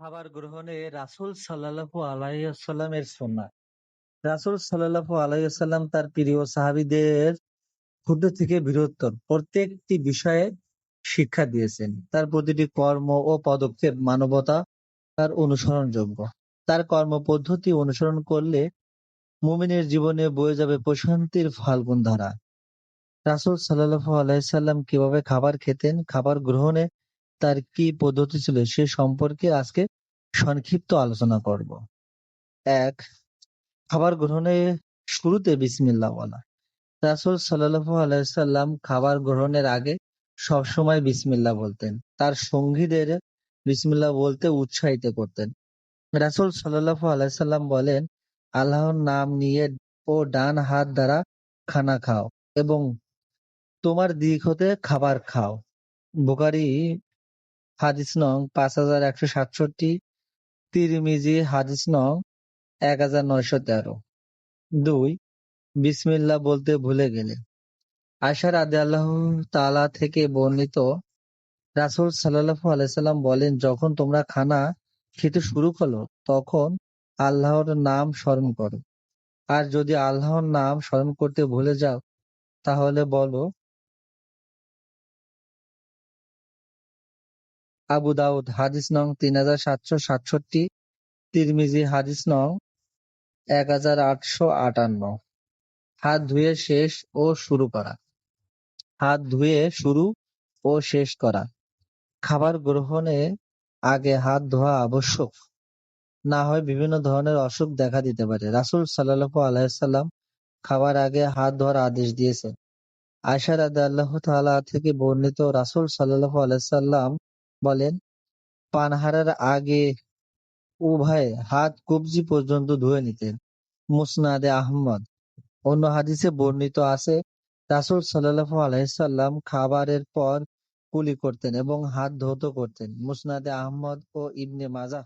খাবার গ্রহণে রাসূল সাল্লাল্লাহু আলাইহি ওয়াসাল্লামের সুন্নাত রাসূল সাল্লাল্লাহু আলাইহি ওয়াসাল্লাম তার প্রিয় সাহাবীদের ক্ষুদ্র থেকে বৃহত্তর প্রত্যেকটি বিষয়ে শিক্ষা দিয়েছেন। তার প্রতিটি কর্ম ও পদক্ষেপ মানবতা তার অনুসরণযোগ্য। তার কর্মপদ্ধতি অনুসরণ করলে মুমিনের জীবনে বয়ে যাবে প্রশান্তির ফাল্গুন ধারা। রাসূল সাল্লাল্লাহু আলাইহি সাল্লাম কীভাবে খাবার খেতেন, খাবার গ্রহণে তার কি পদ্ধতি ছিল সে সম্পর্কে আজকে সংক্ষিপ্ত আলোচনা করব। এক খাবার গ্রহণে শুরুতে বিসমিল্লাহ বলা রাসূল সাল্লাল্লাহু আলাইহি সাল্লাম খাবার গ্রহণের আগে সবসময় বিসমিল্লাহ বলতেন। তার সঙ্গীদের বিসমিল্লাহ বলতে উৎসাহিত করতেন। রাসুল সাল্লাল্লাহু আলাইহি সাল্লাম বলেন, আল্লাহর নাম নিয়ে ও ডান হাত দ্বারা খানা খাও এবং তোমার দিক হতে খাবার খাও। বুখারী হাদিস নং পাঁচ হাজার একশো সাতষট্টি, তিরমিজি হাদিস নং এক হাজার নয়শো তেরো। দুই, বিসমিল্লাহ বলতে ভুলে গেলে। আয়সা রাদিয়াল্লাহু তাআলা থেকে বর্ণিত রাসূল সাল্লাল্লাহু আলাইহি সাল্লাম বলেন, যখন তোমরা খানা খেতে শুরু করো, তখন আল্লাহর নাম স্মরণ করো। আর যদি আল্লাহর নাম স্মরণ করতে ভুলে যাও, তাহলে বলো আবু দাউদ, হাদিস নং তিন হাজার সাতশো সাতষট্টি, তিরমিজি, হাদিস নং এক হাজার আটশো আটান্ন। হাত ধুয়ে শেষ ও শুরু করা। হাত ধুয়ে শুরু ও শেষ করা। খাবার গ্রহণে আগে হাত ধোয়া আবশ্যক। না হয় বিভিন্ন ধরনের অসুখ দেখা দিতে পারে। রাসূল সাল্লাল্লাহু আলাইহি সাল্লাম খাবার আগে হাত ধোয়ার আদেশ দিয়েছেন। আয়সা রাদিয়াল্লাহু তাআলা থেকে বর্ণিত রাসূল সাল্লাহ আলাইহি সাল্লাম বলেন, পানাহারের আগে উভয় হাত কবজি পর্যন্ত ধুয়ে নিতেন। মুসনাদে আহমদ। অন্য হাদিসে বর্ণিত আছে, রাসুল সাল্লাল্লাহু আলাইহি সাল্লাম খাবারের পর কুলি করতেন এবং হাত ধৌত করতেন। মুসনাদে আহমদ ও ইবনে মাজাহ